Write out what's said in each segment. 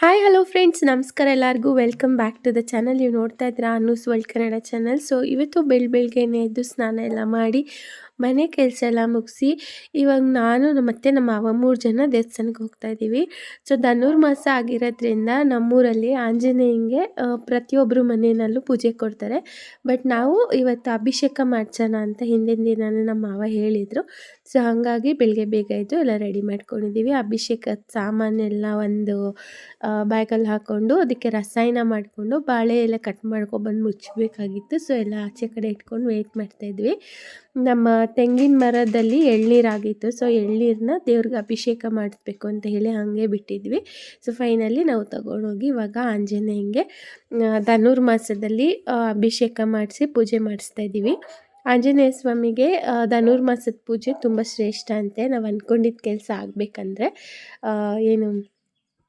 Hi hello friends ನಮಸ್ಕಾರ ಎಲ್ಲರಿಗೂ. Welcome back to the channel ನೀವು ನೋಡ್ತಾ ಇದ್ದೀರಾ Annu's world Kannada channel so ಇವತ್ತು ಬೆಳ್ ಬೆಳಗ್ಗೆನೇ ಎದ್ದು ಸ್ನಾನ ಎಲ್ಲ ಮಾಡಿ ಮನೆ ಕೆಲಸ ಎಲ್ಲ ಮುಗಿಸಿ ಇವಾಗ ನಾನು ಮತ್ತು ನಮ್ಮ ಮಾವ ಮೂರು ಜನ ದೇವಸ್ಥಾನಕ್ಕೆ ಹೋಗ್ತಾ ಇದ್ದೀವಿ ಸೊ ಧನುರ್ಮಾಸ ಆಗಿರೋದ್ರಿಂದ ನಮ್ಮೂರಲ್ಲಿ ಆಂಜನೇಯಂಗೆ ಪ್ರತಿಯೊಬ್ಬರು ಮನೆಯಲ್ಲೂ ಪೂಜೆ ಕೊಡ್ತಾರೆ. ಬಟ್ ನಾವು ಇವತ್ತು ಅಭಿಷೇಕ ಮಾಡ್ಸೋಣ ಅಂತ ಹಿಂದಿನ ದಿನನೇ ನಮ್ಮ ಮಾವ ಹೇಳಿದರು. ಸೊ ಹಾಗಾಗಿ ಬೆಳಗ್ಗೆ ಬೇಗ ಇದ್ದು ಎಲ್ಲ ರೆಡಿ ಮಾಡ್ಕೊಂಡಿದ್ದೀವಿ ಅಭಿಷೇಕದ ಸಾಮಾನೆಲ್ಲ ಒಂದು ಬ್ಯಾಗಲ್ಲಿ ಹಾಕ್ಕೊಂಡು ಅದಕ್ಕೆ ರಸಾಯನ ಮಾಡಿಕೊಂಡು ಬಾಳೆ ಎಲ್ಲ ಕಟ್ ಮಾಡ್ಕೊಬಂದು ಮುಚ್ಚಬೇಕಾಗಿತ್ತು ಸೊ ಎಲ್ಲ ಆಚೆ ಕಡೆ ಇಟ್ಕೊಂಡು ವೆಯ್ಟ್ ಮಾಡ್ತಾಯಿದ್ವಿ ನಮ್ಮ ತೆಂಗಿನ ಮರದಲ್ಲಿ ಎಳ್ನೀರಾಗಿತ್ತು. ಸೊ ಎಳ್ನೀರನ್ನ ದೇವ್ರಿಗೆ ಅಭಿಷೇಕ ಮಾಡಿಸ್ಬೇಕು ಅಂತ ಹೇಳಿ ಹಾಗೆ ಬಿಟ್ಟಿದ್ವಿ. ಸೊ ಫೈನಲಿ ನಾವು ತಗೊಂಡೋಗಿ ಇವಾಗ ಆಂಜನೇಯಂಗೆ ಧನುರ್ಮಾಸದಲ್ಲಿ ಅಭಿಷೇಕ ಮಾಡಿಸಿ ಪೂಜೆ ಮಾಡಿಸ್ತಾ ಇದ್ದೀವಿ. ಆಂಜನೇಯ ಸ್ವಾಮಿಗೆ ಧನುರ್ಮಾಸದ ಪೂಜೆ ತುಂಬ ಶ್ರೇಷ್ಠ ಅಂತೆ. ನಾವು ಅಂದ್ಕೊಂಡಿದ್ದ ಕೆಲಸ ಆಗಬೇಕಂದ್ರೆ ಏನು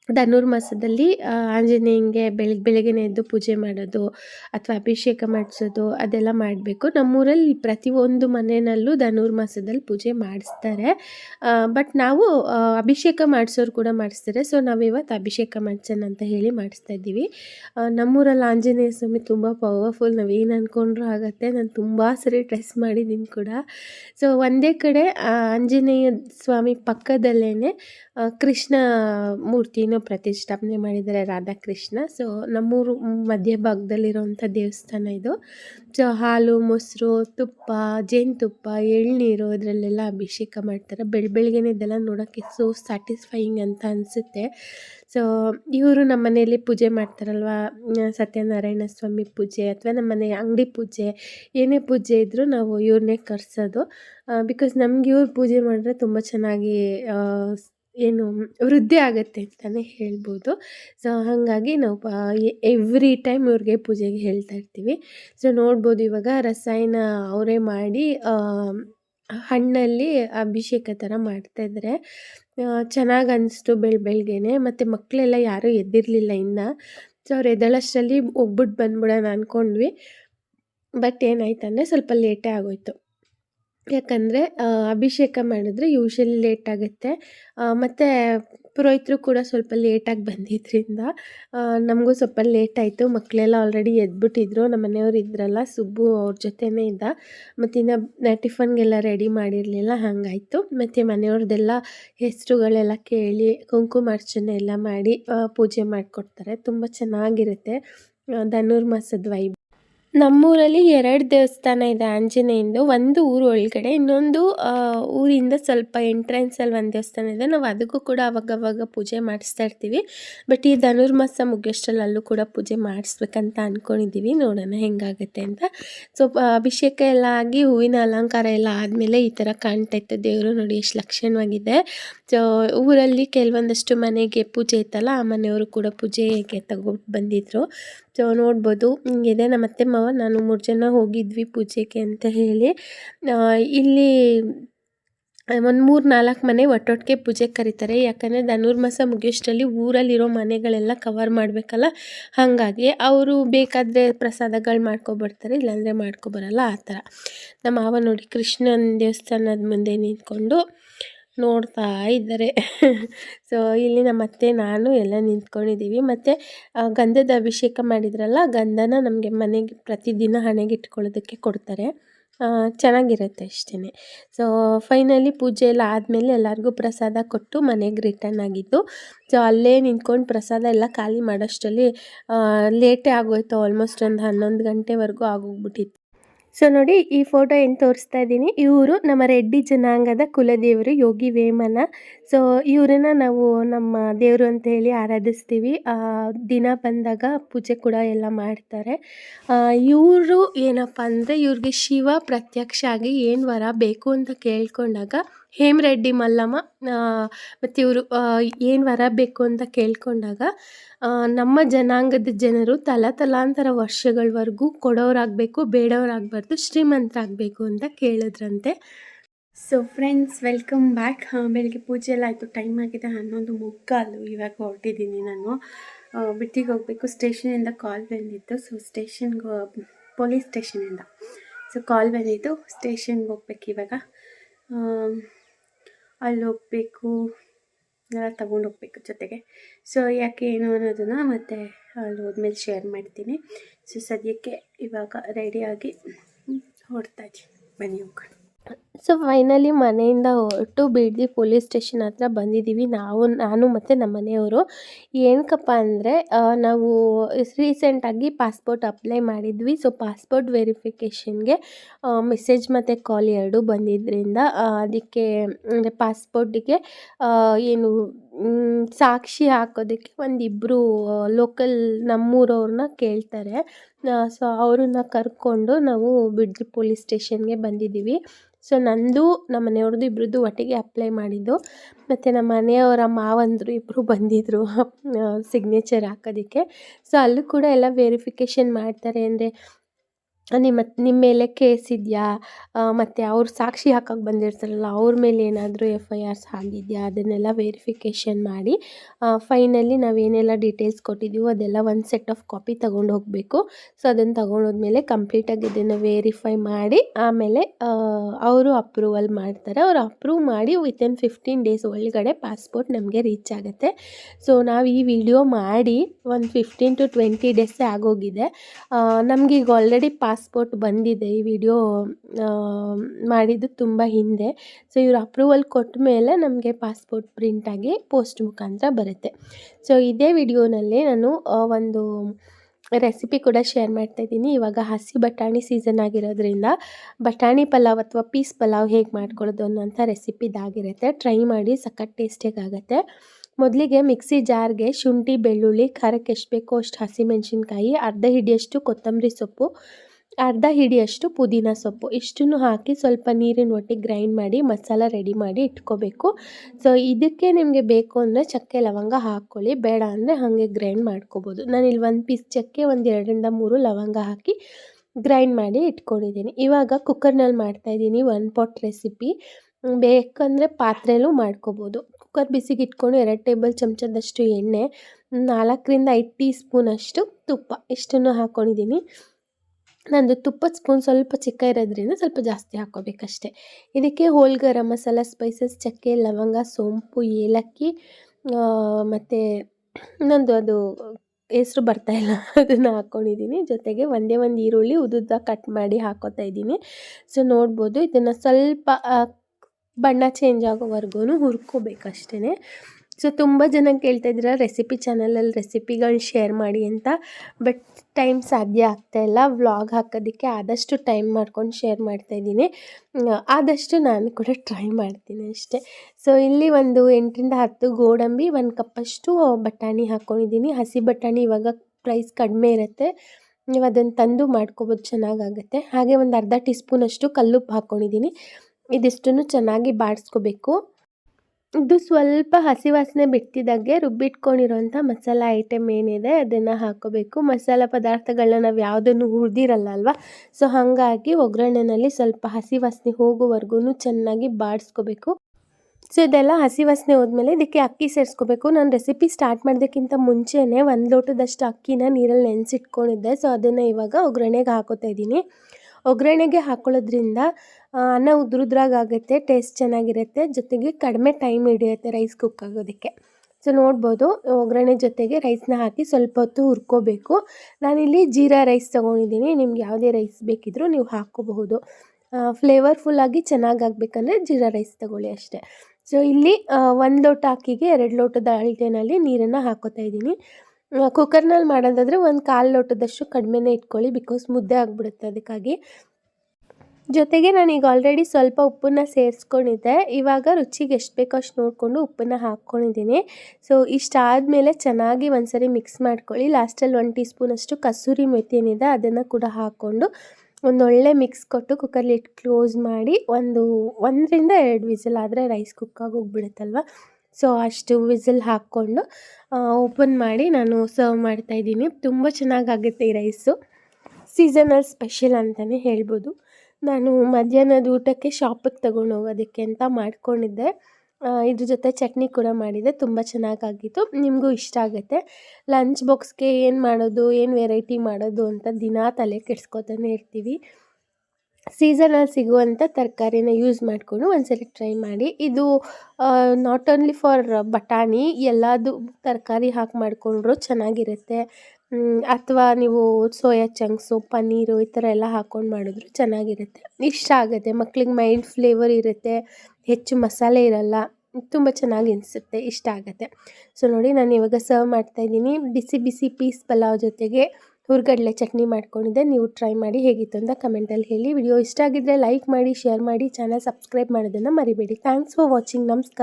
ಧನುರ್ಮಾಸದಲ್ಲಿ ಮಾಸದಲ್ಲಿ ಆಂಜನೇಯಂಗೆ ಬೆಳಗ್ಗೆ ಬೆಳಗ್ಗೆನೇ ಎದ್ದು ಪೂಜೆ ಮಾಡೋದು ಅಥವಾ ಅಭಿಷೇಕ ಮಾಡಿಸೋದು ಅದೆಲ್ಲ ಮಾಡಬೇಕು. ನಮ್ಮೂರಲ್ಲಿ ಪ್ರತಿಯೊಂದು ಮನೆಯಲ್ಲೂ ಧನುರ್ಮಾಸದಲ್ಲಿ ಪೂಜೆ ಮಾಡಿಸ್ತಾರೆ. ಬಟ್ ನಾವು ಅಭಿಷೇಕ ಮಾಡಿಸೋರು ಕೂಡ ಮಾಡಿಸ್ತಾರೆ. ಸೊ, ನಾವು ಇವತ್ತು ಅಭಿಷೇಕ ಮಾಡ್ಸೋಣ ಅಂತ ಹೇಳಿ ಮಾಡಿಸ್ತಾ ಇದ್ದೀವಿ. ನಮ್ಮೂರಲ್ಲಿ ಆಂಜನೇಯ ಸ್ವಾಮಿ ತುಂಬ ಪವರ್ಫುಲ್ ನಾವು ಏನು ಅಂದ್ಕೊಂಡ್ರೂ ಆಗುತ್ತೆ. ನಾನು ತುಂಬ ಸರಿ ಟ್ರೆಸ್ ಮಾಡಿದ್ದೀನಿ ಕೂಡ. ಸೊ, ಒಂದೇ ಕಡೆ ಆಂಜನೇಯ ಸ್ವಾಮಿ ಪಕ್ಕದಲ್ಲೇ ಕೃಷ್ಣ ಮೂರ್ತಿನೂ ಪ್ರತಿಷ್ಠಾಪನೆ ಮಾಡಿದ್ದಾರೆ ರಾಧಾಕೃಷ್ಣ. ಸೊ ನಮ್ಮೂರು ಮಧ್ಯಭಾಗದಲ್ಲಿರುವಂಥ ದೇವಸ್ಥಾನ ಇದು. ಸೊ ಹಾಲು, ಮೊಸರು, ತುಪ್ಪ, ಜೇನುತುಪ್ಪ, ಎಳ್ನೀರು ಇದರಲ್ಲೆಲ್ಲ ಅಭಿಷೇಕ ಮಾಡ್ತಾರೆ. ಬೆಳಬೆಳಗ್ಗೆನೇ ಇದೆಲ್ಲ ನೋಡೋಕ್ಕೆ ಸೊ ಸ್ಯಾಟಿಸ್ಫೈಯಿಂಗ್ ಅಂತ ಅನಿಸುತ್ತೆ. ಸೊ ಇವರು ನಮ್ಮ ಮನೆಯಲ್ಲಿ ಪೂಜೆ ಮಾಡ್ತಾರಲ್ವ? ಸತ್ಯನಾರಾಯಣ ಸ್ವಾಮಿ ಪೂಜೆ ಅಥವಾ ನಮ್ಮ ಮನೆ ಅಂಗಡಿ ಪೂಜೆ, ಏನೇ ಪೂಜೆ ಇದ್ದರೂ ನಾವು ಇವ್ರನ್ನೇ ಕರೆಸೋದು. ಬಿಕಾಸ್ ನಮ್ಗೆ ಇವ್ರು ಪೂಜೆ ಮಾಡಿದ್ರೆ ತುಂಬ ಚೆನ್ನಾಗಿ ಏನು ವೃದ್ಧಿ ಆಗುತ್ತೆ ಅಂತಲೇ ಹೇಳ್ಬೋದು. ಸೊ ಹಾಗಾಗಿ ನಾವು ಎವ್ರಿ ಟೈಮ್ ಇವ್ರಿಗೆ ಪೂಜೆಗೆ ಹೇಳ್ತಾ ಇರ್ತೀವಿ. ಸೊ ನೋಡ್ಬೋದು ಇವಾಗ ರಸಾಯನ ಅವರೇ ಮಾಡಿ ಹಣ್ಣಲ್ಲಿ ಅಭಿಷೇಕ ಥರ ಮಾಡ್ತಾಯಿದ್ದಾರೆ ಚೆನ್ನಾಗಿ ಅನಿಸ್ತು ಬೆಳ ಬೆಳಗ್ಗೆನೆ ಮತ್ತು ಮಕ್ಕಳೆಲ್ಲ ಯಾರೂ ಎದ್ದಿರಲಿಲ್ಲ ಇನ್ನು. ಸೊ ಅವ್ರು ಎದ್ದಳಷ್ಟರಲ್ಲಿ ಹೋಗ್ಬಿಟ್ಟು ಬಂದ್ಬಿಡೋಣ ಅಂದ್ಕೊಂಡ್ವಿ ಬಟ್ ಏನಾಯ್ತಂದರೆ ಸ್ವಲ್ಪ ಲೇಟೇ ಆಗೋಯ್ತು. ಯಾಕಂದರೆ ಅಭಿಷೇಕ ಮಾಡಿದ್ರೆ ಯೂಶ್ವಲಿ ಲೇಟ್ ಆಗುತ್ತೆ. ಮತ್ತು ಪುರೋಹಿತರು ಕೂಡ ಸ್ವಲ್ಪ ಲೇಟಾಗಿ ಬಂದಿದ್ದರಿಂದ ನಮಗೂ ಸ್ವಲ್ಪ ಲೇಟ್ ಆಯಿತು. ಮಕ್ಕಳೆಲ್ಲ ಆಲ್ರೆಡಿ ಎದ್ಬಿಟ್ಟಿದ್ರು. ನಮ್ಮ ಮನೆಯವ್ರು ಇದ್ರಲ್ಲ, ಸುಬ್ಬು ಅವ್ರ ಜೊತೆನೇ ಇದ್ದ. ಮತ್ತು ಇನ್ನು ಟಿಫನ್ಗೆಲ್ಲ ರೆಡಿ ಮಾಡಿರಲಿಲ್ಲ, ಹಾಗಾಯಿತು. ಮತ್ತು ಮನೆಯವ್ರದ್ದೆಲ್ಲ ಹೆಸರುಗಳೆಲ್ಲ ಕೇಳಿ ಕುಂಕುಮಾರ್ಚನೆ ಎಲ್ಲ ಮಾಡಿ ಪೂಜೆ ಮಾಡಿಕೊಡ್ತಾರೆ. ತುಂಬ ಚೆನ್ನಾಗಿರುತ್ತೆ. ಧನುರ್ಮಾಸದ ವೈಬ್ ನಮ್ಮೂರಲ್ಲಿ ಎರಡು ದೇವಸ್ಥಾನ ಇದೆ ಆಂಜನೇಯಂದು. ಒಂದು ಊರು ಒಳಗಡೆ, ಇನ್ನೊಂದು ಊರಿಂದ ಸ್ವಲ್ಪ ಎಂಟ್ರೆನ್ಸಲ್ಲಿ ಒಂದು ದೇವಸ್ಥಾನ ಇದೆ. ನಾವು ಅದಕ್ಕೂ ಕೂಡ ಅವಾಗವಾಗ ಪೂಜೆ ಮಾಡಿಸ್ತಾ ಇರ್ತೀವಿ. ಬಟ್ ಈ ಧನುರ್ಮಾಸ ಮುಗಿಯೋಷ್ಟ್ರಲ್ಲಿ ಅಲ್ಲೂ ಕೂಡ ಪೂಜೆ ಮಾಡಿಸ್ಬೇಕಂತ ಅಂದ್ಕೊಂಡಿದ್ದೀವಿ ನೋಡೋಣ ಹೆಂಗಾಗುತ್ತೆ ಅಂತ. ಸೊ ಅಭಿಷೇಕ ಎಲ್ಲ ಆಗಿ, ಹೂವಿನ ಅಲಂಕಾರ ಎಲ್ಲ ಆದಮೇಲೆ ಈ ಥರ ಕಾಣ್ತಾ ಇತ್ತು. ದೇವರು ನೋಡಿ ಎಷ್ಟು ಲಕ್ಷಣವಾಗಿದೆ. ಸೊ ಊರಲ್ಲಿ ಕೆಲವೊಂದಷ್ಟು ಮನೆಗೆ ಪೂಜೆ ಇತ್ತಲ್ಲ, ಆ ಮನೆಯವರು ಕೂಡ ಪೂಜೆಗೆ ತಗೊಂಡು ಬಂದಿದ್ರು. ಸೊ ನೋಡ್ಬೋದು. ಹಿಂಗಿದೆ. ನಮ್ಮ ಮಾವ ನಾನು ಮೂರು ಜನ ಹೋಗಿದ್ವಿ ಪೂಜೆಗೆ ಅಂತ ಹೇಳಿ. ಇಲ್ಲಿ ಒಂದು ಮೂರು ನಾಲ್ಕು ಮನೆ ಒಟ್ಟೊಟ್ಟಿಗೆ ಪೂಜೆಗೆ ಕರೀತಾರೆ. ಯಾಕಂದರೆ ಧನುರ್ಮಾಸ ಮುಗಿಯೋಷ್ಟರಲ್ಲಿ ಊರಲ್ಲಿರೋ ಮನೆಗಳೆಲ್ಲ ಕವರ್ ಮಾಡಬೇಕಲ್ಲ? ಹಾಗಾಗಿ ಅವರು ಬೇಕಾದರೆ ಪ್ರಸಾದಗಳು ಮಾಡ್ಕೊಬರ್ತಾರೆ, ಇಲ್ಲಾಂದರೆ ಮಾಡ್ಕೊಬರಲ್ಲ, ಆ ಥರ. ನಮ್ಮ ಮಾವ ನೋಡಿ ಕೃಷ್ಣನ ದೇವಸ್ಥಾನದ ಮುಂದೆ ನಿಂತ್ಕೊಂಡು ನೋಡ್ತಾ ಇದ್ದಾರೆ. ಸೊ ಇಲ್ಲಿ ನಮ್ಮ ಅತ್ತೆ ನಾನು ಎಲ್ಲ ನಿಂತ್ಕೊಂಡಿದ್ದೀವಿ. ಮತ್ತು ಗಂಧದ ಅಭಿಷೇಕ ಮಾಡಿದ್ರಲ್ಲ, ಗಂಧನ ನಮಗೆ ಮನೆಗೆ ಪ್ರತಿದಿನ ಹಣೆಗೆ ಇಟ್ಕೊಳ್ಳೋದಕ್ಕೆ ಕೊಡ್ತಾರೆ. ಚೆನ್ನಾಗಿರುತ್ತೆ ಅಷ್ಟೇ ಸೊ ಫೈನಲಿ ಪೂಜೆ ಎಲ್ಲ ಆದಮೇಲೆ ಎಲ್ಲರಿಗೂ ಪ್ರಸಾದ ಕೊಟ್ಟು ಮನೆಗೆ ರಿಟರ್ನ್ ಆಗಿದ್ದು ಸೊ ಅಲ್ಲೇ ನಿಂತ್ಕೊಂಡು ಪ್ರಸಾದ ಎಲ್ಲ ಖಾಲಿ ಮಾಡೋಷ್ಟರಲ್ಲಿ ಲೇಟೇ ಆಗೋಯ್ತು. ಆಲ್ಮೋಸ್ಟ್ ಒಂದು ಹನ್ನೊಂದು ಗಂಟೆವರೆಗೂ ಆಗೋಗ್ಬಿಟ್ಟಿತ್ತು. ಸೊ ನೋಡಿ ಈ ಫೋಟೋ ಏನು ತೋರಿಸ್ತಾ ಇದ್ದೀನಿ. ಇವರು ನಮ್ಮ ರೆಡ್ಡಿ ಜನಾಂಗದ ಕುಲದೇವರು ಯೋಗಿ ವೇಮನ ಸೊ ಇವರನ್ನ ನಾವು ನಮ್ಮ ದೇವರು ಅಂತ ಹೇಳಿ ಆರಾಧಿಸ್ತೀವಿ. ದಿನ ಬಂದಾಗ ಪೂಜೆ ಕೂಡ ಎಲ್ಲ ಮಾಡ್ತಾರೆ. ಇವರು ಏನಪ್ಪ ಅಂದರೆ ಇವ್ರಿಗೆ ಶಿವ ಪ್ರತ್ಯಕ್ಷ ಆಗಿ ಏನು ವರ ಬೇಕು ಅಂತ ಕೇಳ್ಕೊಂಡಾಗ ಹೇಮರೆಡ್ಡಿ ಮಲ್ಲಮ್ಮ ಮತ್ತು ಇವರು ಏನು ವರ ಬೇಕು ಅಂತ ಕೇಳ್ಕೊಂಡಾಗ ನಮ್ಮ ಜನಾಂಗದ ಜನರು ತಲತಲಾಂತರ ವರ್ಷಗಳವರೆಗೂ ಕೊಡೋರಾಗಬೇಕು ಬೇಡವರಾಗಬಾರ್ದು ಶ್ರೀಮಂತರಾಗಬೇಕು ಅಂತ ಕೇಳಿದ್ರಂತೆ. ಸೊ ಫ್ರೆಂಡ್ಸ್ ವೆಲ್ಕಮ್ ಬ್ಯಾಕ್ ಬೆಳಗ್ಗೆ ಪೂಜೆ ಎಲ್ಲ ಆಯಿತು ಟೈಮ್ ಆಗಿದೆ ಹನ್ನೊಂದು ಮುಕ್ಕಾಲು ಇವಾಗ ಹೊರಟಿದ್ದೀನಿ ನಾನು ಬಿಟ್ಟಿಗೆ ಹೋಗಬೇಕು ಸ್ಟೇಷನಿಂದ ಕಾಲ್ ಬಂದಿತ್ತು ಸೊ ಸ್ಟೇಷನ್ಗೆ ಪೊಲೀಸ್ ಸ್ಟೇಷನಿಂದ ಸೊ ಕಾಲ್ ಬಂದಿತ್ತು ಸ್ಟೇಷನ್ಗೆ ಹೋಗ್ಬೇಕು ಇವಾಗ ಅಲ್ಲಿ ಹೋಗಬೇಕು ಎಲ್ಲ ತಗೊಂಡು ಹೋಗ್ಬೇಕು ಜೊತೆಗೆ ಸೊ ಯಾಕೆ ಏನು ಅನ್ನೋದನ್ನು ಮತ್ತೆ ಅಲ್ಲಿ ಹೋದ್ಮೇಲೆ ಶೇರ್ ಮಾಡ್ತೀನಿ ಸೊ ಸದ್ಯಕ್ಕೆ ಇವಾಗ ರೆಡಿಯಾಗಿ ಹೊಡ್ತಾ ಇದ್ದೀನಿ ಬನ್ನಿ ಹೋಗೋಣ ಸೊ ಫೈನಲಿ ಮನೆಯಿಂದ ಹೊರಟು ಬಿಡ್ದಿ ಪೊಲೀಸ್ ಸ್ಟೇಷನ್ ಹತ್ರ ಬಂದಿದ್ದೀವಿ. ನಾವು, ನಾನು ಮತ್ತು ನಮ್ಮ ಮನೆಯವರು. ಏನಕ್ಕಪ್ಪ ಅಂದರೆ ನಾವು ರೀಸೆಂಟಾಗಿ ಪಾಸ್ಪೋರ್ಟ್ ಅಪ್ಲೈ ಮಾಡಿದ್ವಿ. ಸೊ ಪಾಸ್ಪೋರ್ಟ್ ವೆರಿಫಿಕೇಷನ್ಗೆ ಮೆಸೇಜ್ ಮತ್ತು ಕಾಲ್ ಎರಡೂ ಬಂದಿದ್ದರಿಂದ ಅದಕ್ಕೆ, ಅಂದರೆ ಪಾಸ್ಪೋರ್ಟಿಗೆ ಏನು ಸಾಕ್ಷಿ ಹಾಕೋದಕ್ಕೆ ಒಂದಿಬ್ಬರು ಲೋಕಲ್ ನಮ್ಮೂರವ್ರನ್ನ ಕೇಳ್ತಾರೆ. ಸೊ ಅವ್ರನ್ನ ಕರ್ಕೊಂಡು ನಾವು ಬಿಡ್ದಿ ಪೊಲೀಸ್ ಸ್ಟೇಷನ್ಗೆ ಬಂದಿದ್ದೀವಿ. ಸೊ ನಂದು, ನಮ್ಮ ಮನೆಯವ್ರದ್ದು ಇಬ್ಬರದ್ದು ಒಟ್ಟಿಗೆ ಅಪ್ಲೈ ಮಾಡಿದ್ದು. ಮತ್ತು ನಮ್ಮ ಮನೆಯವರ ಮಾವಂದರು ಇಬ್ಬರು ಬಂದಿದ್ದರು ಸಿಗ್ನೇಚರ್ ಹಾಕೋದಕ್ಕೆ. ಸೊ ಅಲ್ಲೂ ಕೂಡ ಎಲ್ಲ ವೆರಿಫಿಕೇಷನ್ ಮಾಡ್ತಾರೆ. ಅಂದರೆ ನಿಮ್ಮ ನಿಮ್ಮ ಮೇಲೆ ಕೇಸ್ ಇದೆಯಾ? ಮತ್ತು ಅವ್ರು ಸಾಕ್ಷಿ ಹಾಕಕ್ಕೆ ಬಂದಿರ್ತಾರಲ್ಲ, ಅವ್ರ ಮೇಲೆ ಏನಾದರೂ ಎಫ್ ಐ ಆರ್ಸ್ ಆಗಿದೆಯಾ? ಅದನ್ನೆಲ್ಲ ವೆರಿಫಿಕೇಷನ್ ಮಾಡಿ ಫೈನಲಿ ನಾವೇನೆಲ್ಲ ಡೀಟೇಲ್ಸ್ ಕೊಟ್ಟಿದ್ದೀವೋ ಅದೆಲ್ಲ ಒಂದು ಸೆಟ್ ಆಫ್ ಕಾಪಿ ತೊಗೊಂಡು ಹೋಗಬೇಕು. ಸೊ ಅದನ್ನು ತೊಗೊಂಡೋದ್ಮೇಲೆ ಕಂಪ್ಲೀಟಾಗಿ ಇದನ್ನು ವೆರಿಫೈ ಮಾಡಿ, ಆಮೇಲೆ ಅವರು ಅಪ್ರೂವಲ್ ಮಾಡ್ತಾರೆ. ಅವ್ರು ಅಪ್ರೂವ್ ಮಾಡಿ ವಿತಿನ್ ಫಿಫ್ಟೀನ್ ಡೇಸ್ ಒಳಗಡೆ ಪಾಸ್ಪೋರ್ಟ್ ನಮಗೆ ರೀಚ್ ಆಗುತ್ತೆ. ಸೊ ನಾವು ಈ ವಿಡಿಯೋ ಮಾಡಿ ಒಂದು ಫಿಫ್ಟೀನ್ ಟು ಟ್ವೆಂಟಿ ಡೇಸೇ ಆಗೋಗಿದೆ. ನಮಗೀಗ ಆಲ್ರೆಡಿ ಆಲ್ರೆಡಿ ಪಾಸ್ಪೋರ್ಟ್ ಬಂದಿದೆ ಈ ವಿಡಿಯೋ ಮಾಡಿದ್ದು ತುಂಬ ಹಿಂದೆ. ಸೊ ಇವರು ಅಪ್ರೂವಲ್ ಕೊಟ್ಟ ಮೇಲೆ ನಮಗೆ ಪಾಸ್ಪೋರ್ಟ್ ಪ್ರಿಂಟಾಗಿ ಪೋಸ್ಟ್ ಮುಖಾಂತರ ಬರುತ್ತೆ. ಸೊ ಇದೇ ವಿಡಿಯೋನಲ್ಲಿ ನಾನು ಒಂದು ರೆಸಿಪಿ ಕೂಡ ಶೇರ್ ಮಾಡ್ತಾ ಇದ್ದೀನಿ. ಇವಾಗ ಹಸಿ ಬಟಾಣಿ ಸೀಸನ್ ಆಗಿರೋದ್ರಿಂದ ಬಟಾಣಿ ಪಲಾವ್ ಅಥವಾ ಪೀಸ್ ಪಲಾವ್ ಹೇಗೆ ಮಾಡ್ಕೊಳ್ಳೋದು ಅನ್ನೋಂಥ ರೆಸಿಪಿ ಇದಾಗಿರುತ್ತೆ ಟ್ರೈ ಮಾಡಿ ಸಖತ್ ಟೇಸ್ಟಿಯಾಗಿ ಆಗುತ್ತೆ. ಮೊದಲಿಗೆ ಮಿಕ್ಸಿ ಜಾರ್ಗೆ ಶುಂಠಿ, ಬೆಳ್ಳುಳ್ಳಿ, ಖಾರಕ್ಕೆ ಎಷ್ಟು ಬೇಕೋ ಅಷ್ಟು ಹಸಿಮೆಣಸಿನ್ಕಾಯಿ ಅರ್ಧ ಹಿಡಿಯಷ್ಟು ಕೊತ್ತಂಬರಿ ಸೊಪ್ಪು ಅರ್ಧ ಹಿಡಿಯಷ್ಟು ಪುದೀನ ಸೊಪ್ಪು. ಇಷ್ಟನ್ನು ಹಾಕಿ ಸ್ವಲ್ಪ ನೀರಿನ ಒಟ್ಟಿಗೆ ಗ್ರೈಂಡ್ ಮಾಡಿ, ಮಸಾಲ ರೆಡಿ ಮಾಡಿ ಇಟ್ಕೋಬೇಕು. ಸೊ ಇದಕ್ಕೆ ನಿಮಗೆ ಬೇಕು ಅಂದರೆ ಚಕ್ಕೆ, ಲವಂಗ ಹಾಕ್ಕೊಳ್ಳಿ. ಬೇಡ ಅಂದರೆ ಹಾಗೆ ಗ್ರೈಂಡ್ ಮಾಡ್ಕೋಬೋದು. ಇಲ್ಲಿ ಒಂದು ಪೀಸ್ ಚಕ್ಕೆ, ಒಂದು ಎರಡರಿಂದ ಮೂರು ಲವಂಗ ಹಾಕಿ ಗ್ರೈಂಡ್ ಮಾಡಿ ಇಟ್ಕೊಂಡಿದ್ದೀನಿ. ಇವಾಗ ಕುಕ್ಕರ್ನಲ್ಲಿ ಮಾಡ್ತಾಯಿದ್ದೀನಿ ಒನ್ ಪಾಟ್ ರೆಸಿಪಿ. ಬೇಕಂದರೆ ಪಾತ್ರೆಯಲ್ಲೂ ಮಾಡ್ಕೋಬೋದು. ಕುಕ್ಕರ್ ಬಿಸಿಗೆ ಇಟ್ಕೊಂಡು ಎರಡು ಟೇಬಲ್ ಚಮಚದಷ್ಟು ಎಣ್ಣೆ, ನಾಲ್ಕರಿಂದ ಐದು ಟೀ ಸ್ಪೂನಷ್ಟು ತುಪ್ಪ. ಇಷ್ಟನ್ನು ಹಾಕ್ಕೊಂಡಿದ್ದೀನಿ ನಂದು ತುಪ್ಪದ ಸ್ಪೂನ್ ಸ್ವಲ್ಪ ಚಿಕ್ಕ ಇರೋದ್ರಿಂದ ಸ್ವಲ್ಪ ಜಾಸ್ತಿ ಹಾಕ್ಕೋಬೇಕಷ್ಟೆ. ಇದಕ್ಕೆ ಹೋಲ್ ಗರಂ ಮಸಾಲ ಸ್ಪೈಸಸ್ ಚಕ್ಕೆ, ಲವಂಗ, ಸೋಂಪು, ಏಲಕ್ಕಿ ಮತ್ತು ಇನ್ನೊಂದು ಅದು ಹೆಸರು ಬರ್ತಾ ಇಲ್ಲ. ಅದನ್ನು ಹಾಕ್ಕೊಂಡಿದ್ದೀನಿ ಜೊತೆಗೆ ಒಂದೇ ಒಂದು ಈರುಳ್ಳಿ ಉದ್ದುದ್ದ ಕಟ್ ಮಾಡಿ ಹಾಕೋತಾ ಇದ್ದೀನಿ ಸೊ ನೋಡ್ಬೋದು. ಇದನ್ನು ಸ್ವಲ್ಪ ಬಣ್ಣ ಚೇಂಜ್ ಆಗೋವರೆಗೂ ಹುರ್ಕೋಬೇಕಷ್ಟೇ ಸೊ ತುಂಬ ಜನ ಕೇಳ್ತಾ ಇದ್ದೀರಾ ರೆಸಿಪಿ ಚಾನಲಲ್ಲಿ ರೆಸಿಪಿಗಳು ಶೇರ್ ಮಾಡಿ ಅಂತ. ಬಟ್ ಟೈಮ್ ಸಾಧ್ಯ ಆಗ್ತಾ ಇಲ್ಲ. ವ್ಲಾಗ್ ಹಾಕೋದಕ್ಕೆ ಆದಷ್ಟು ಟೈಮ್ ಮಾಡ್ಕೊಂಡು ಶೇರ್ ಮಾಡ್ತಾಯಿದ್ದೀನಿ ಆದಷ್ಟು ನಾನು ಕೂಡ ಟ್ರೈ ಮಾಡ್ತೀನಿ ಅಷ್ಟೇ. ಸೊ ಇಲ್ಲಿ ಒಂದು ಎಂಟರಿಂದ ಹತ್ತು ಗೋಡಂಬಿ, ಒಂದು ಕಪ್ಪಷ್ಟು ಬಟಾಣಿ ಹಾಕ್ಕೊಂಡಿದ್ದೀನಿ ಹಸಿ ಬಟಾಣಿ ಇವಾಗ ಪ್ರೈಸ್ ಕಡಿಮೆ ಇರುತ್ತೆ. ನೀವು ಅದನ್ನು ತಂದು ಮಾಡ್ಕೋಬೋದು, ಚೆನ್ನಾಗಾಗುತ್ತೆ. ಹಾಗೆ ಒಂದು ಅರ್ಧ ಟೀ ಸ್ಪೂನಷ್ಟು ಕಲ್ಲುಪ್ಪು ಹಾಕ್ಕೊಂಡಿದ್ದೀನಿ ಇದಿಷ್ಟನ್ನು ಚೆನ್ನಾಗಿ ಬಾಡಿಸ್ಕೋಬೇಕು. ಇದು ಸ್ವಲ್ಪ ಹಸಿ ವಾಸನೆ ಬಿಡ್ತಿದ್ದಾಗೆ ರುಬ್ಬಿಟ್ಕೊಂಡಿರೋಂಥ ಮಸಾಲ ಐಟಮ್ ಏನಿದೆ, ಅದನ್ನು ಹಾಕೋಬೇಕು. ಮಸಾಲ ಪದಾರ್ಥಗಳನ್ನ ನಾವು ಯಾವುದನ್ನು ಹುರಿದಿರಲ್ಲ ಅಲ್ವಾ? ಸೊ ಹಾಗಾಗಿ ಒಗ್ಗರಣೆನಲ್ಲಿ ಸ್ವಲ್ಪ ಹಸಿ ವಾಸನೆ ಹೋಗೋವರೆಗೂ ಚೆನ್ನಾಗಿ ಬಾಡಿಸ್ಕೋಬೇಕು. ಸೊ ಇದೆಲ್ಲ ಹಸಿ ವಾಸನೆ ಹೋದ್ಮೇಲೆ ಇದಕ್ಕೆ ಅಕ್ಕಿ ಸೇರಿಸ್ಕೋಬೇಕು. ನಾನು ರೆಸಿಪಿ ಸ್ಟಾರ್ಟ್ ಮಾಡೋದಕ್ಕಿಂತ ಮುಂಚೆನೇ ಒಂದು ಲೋಟದಷ್ಟು ಅಕ್ಕಿನ ನೀರಲ್ಲಿ ನೆನೆಸಿಟ್ಕೊಂಡಿದ್ದೆ. ಸೊ ಅದನ್ನು ಇವಾಗ ಒಗ್ಗರಣೆಗೆ ಹಾಕೋತಾ ಇದ್ದೀನಿ. ಒಗ್ಗರಣೆಗೆ ಹಾಕೊಳ್ಳೋದ್ರಿಂದ ಅನ್ನ ಉದ್ರುದ್ರಾಗುತ್ತೆ ಟೇಸ್ಟ್ ಚೆನ್ನಾಗಿರುತ್ತೆ, ಜೊತೆಗೆ ಕಡಿಮೆ ಟೈಮ್ ಹಿಡಿಯುತ್ತೆ ರೈಸ್ ಕುಕ್ ಆಗೋದಕ್ಕೆ. ಸೊ ನೋಡ್ಬೋದು, ಒಗ್ಗರಣೆ ಜೊತೆಗೆ ರೈಸ್ನ ಹಾಕಿ ಸ್ವಲ್ಪ ಹೊತ್ತು ಹುರ್ಕೋಬೇಕು. ನಾನಿಲ್ಲಿ ಜೀರಾ ರೈಸ್ ತೊಗೊಂಡಿದ್ದೀನಿ, ನಿಮ್ಗೆ ಯಾವುದೇ ರೈಸ್ ಬೇಕಿದ್ರೂ ನೀವು ಹಾಕ್ಕೋಬಹುದು. ಫ್ಲೇವರ್ಫುಲ್ಲಾಗಿ ಚೆನ್ನಾಗಿ ಆಗಬೇಕಂದ್ರೆ ಜೀರಾ ರೈಸ್ ತಗೊಳ್ಳಿ ಅಷ್ಟೇ. ಸೊ ಇಲ್ಲಿ ಒಂದು ಲೋಟ ಹಾಕಿಗೆ ಎರಡು ಲೋಟದ ಅಳತೆನಲ್ಲಿ ನೀರನ್ನು ಹಾಕೋತಾ ಇದ್ದೀನಿ. ಕುಕ್ಕರ್ನಲ್ಲಿ ಮಾಡೋದಾದರೆ ಒಂದು ಕಾಲು ಲೋಟದಷ್ಟು ಕಡಿಮೆನೇ ಇಟ್ಕೊಳ್ಳಿ ಬಿಕಾಸ್ ಮುದ್ದೆ ಆಗಿಬಿಡುತ್ತೆ ಅದಕ್ಕಾಗಿ. ಜೊತೆಗೆ ನಾನೀಗ ಆಲ್ರೆಡಿ ಸ್ವಲ್ಪ ಉಪ್ಪನ್ನ ಸೇರಿಸ್ಕೊಂಡಿದ್ದೆ. ಇವಾಗ ರುಚಿಗೆ ಎಷ್ಟು ಬೇಕೋ ಅಷ್ಟು ನೋಡಿಕೊಂಡು ಉಪ್ಪನ್ನು ಹಾಕ್ಕೊಂಡಿದ್ದೀನಿ. ಸೊ ಇಷ್ಟಾದಮೇಲೆ ಚೆನ್ನಾಗಿ ಒಂದ್ಸರಿ ಮಿಕ್ಸ್ ಮಾಡ್ಕೊಳ್ಳಿ. ಲಾಸ್ಟಲ್ಲಿ ಒನ್ ಟೀ ಸ್ಪೂನಷ್ಟು ಕಸೂರಿ ಮೆಥಿ ಏನಿದೆ ಅದನ್ನು ಕೂಡ ಹಾಕ್ಕೊಂಡು ಒಂದೊಳ್ಳೆ ಮಿಕ್ಸ್ ಕೊಟ್ಟು ಕುಕ್ಕರ್ಲಿ ಇಟ್ಟು ಕ್ಲೋಸ್ ಮಾಡಿ ಒಂದು ಒಂದರಿಂದ ಎರಡು ವಿಸಿಲ್ ಆದರೆ ರೈಸ್ ಕುಕ್ಕಾಗಿ ಹೋಗ್ಬಿಡುತ್ತಲ್ವ ಸೊ ಅಷ್ಟು ವಿಸಲ್ ಹಾಕ್ಕೊಂಡು ಓಪನ್ ಮಾಡಿ ನಾನು ಸರ್ವ್ ಮಾಡ್ತಾಯಿದ್ದೀನಿ ತುಂಬ ಚೆನ್ನಾಗಾಗುತ್ತೆ ಈ ರೈಸು ಸೀಸನಲ್ ಸ್ಪೆಷಲ್ ಅಂತಲೇ ಹೇಳ್ಬೋದು. ನಾನು ಮಧ್ಯಾಹ್ನದ ಊಟಕ್ಕೆ ಶಾಪಿಗೆ ತಗೊಂಡು ಹೋಗೋದಕ್ಕೆ ಅಂತ ಮಾಡ್ಕೊಂಡಿದ್ದೆ. ಇದ್ರ ಜೊತೆ ಚಟ್ನಿ ಕೂಡ ಮಾಡಿದ್ದೆ ತುಂಬ ಚೆನ್ನಾಗಾಗಿತ್ತು. ನಿಮಗೂ ಇಷ್ಟ ಆಗುತ್ತೆ. ಲಂಚ್ ಬಾಕ್ಸ್ಗೆ ಏನು ಮಾಡೋದು, ಏನು ವೆರೈಟಿ ಮಾಡೋದು ಅಂತ ದಿನಾ ತಲೆ ಕೆಡ್ಸ್ಕೊತಾನೆ ಇರ್ತೀವಿ. ಸೀಸನಲ್ಲಿ ಸಿಗುವಂಥ ತರಕಾರಿನ ಯೂಸ್ ಮಾಡಿಕೊಂಡು ಒಂದ್ಸಲಿ ಟ್ರೈ ಮಾಡಿ. ಇದು ನಾಟ್ ಓನ್ಲಿ ಫಾರ್ ಬಟಾಣಿ, ಎಲ್ಲದು ತರಕಾರಿ ಹಾಕಿ ಮಾಡಿಕೊಂಡ್ರು ಚೆನ್ನಾಗಿರುತ್ತೆ. ಅಥವಾ ನೀವು ಸೋಯಾ ಚಂಕ್ಸು, ಪನ್ನೀರು ಈ ಥರ ಎಲ್ಲ ಹಾಕ್ಕೊಂಡು ಮಾಡಿದ್ರು ಚೆನ್ನಾಗಿರುತ್ತೆ. ಇಷ್ಟ ಆಗುತ್ತೆ, ಮಕ್ಳಿಗೆ ಮೈಂಡ್ ಫ್ಲೇವರ್ ಇರುತ್ತೆ, ಹೆಚ್ಚು ಮಸಾಲೆ ಇರಲ್ಲ, ತುಂಬ ಚೆನ್ನಾಗಿ ಅನಿಸುತ್ತೆ, ಇಷ್ಟ ಆಗುತ್ತೆ. ಸೊ ನೋಡಿ, ನಾನು ಇವಾಗ ಸರ್ವ್ ಮಾಡ್ತಾಯಿದ್ದೀನಿ ಬಿಸಿ ಬಿಸಿ ಪೀಸ್ ಪಲಾವ್ ಜೊತೆಗೆ ಹುರ್ಗಡ್ಲೆ ಚಟ್ನಿ ಮಾಡ್ಕೊಂಡಿದ್ದೆ. ನೀವು ಟ್ರೈ ಮಾಡಿ ಹೇಗಿತ್ತು ಅಂತ ಕಮೆಂಟಲ್ಲಿ ಹೇಳಿ. ವಿಡಿಯೋ ಇಷ್ಟ ಆಗಿದ್ದರೆ ಲೈಕ್ ಮಾಡಿ, ಶೇರ್ ಮಾಡಿ, ಚಾನಲ್ ಸಬ್ಸ್ಕ್ರೈಬ್ ಮಾಡೋದನ್ನು ಮರಿಬೇಡಿ. Thanks for watching. ನಮಸ್ಕಾರ.